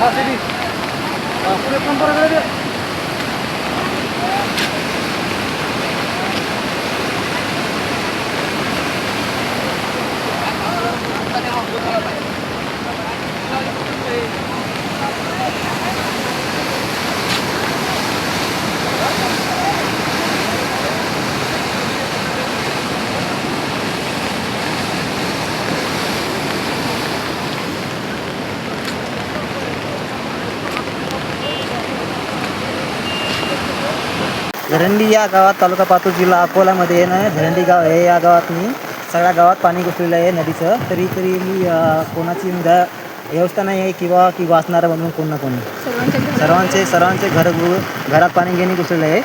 হ্যাঁ সেটি ফোন করে झरंडी या गावात तालुका पातूर जिल्हा अकोलामध्ये ना झरंडी गाव आहे या गावात मी. सगळ्या गावात पाणी घुसलेलं आहे नदीचं. तरी तरी मी कोणाची व्यवस्था नाही आहे किंवा की वाचणारा म्हणून कोण ना कोणी. सर्वांच्या घरात सर्वांचे सर्वांचे घर घरात पाणी घेणे घुसलेलं आहे.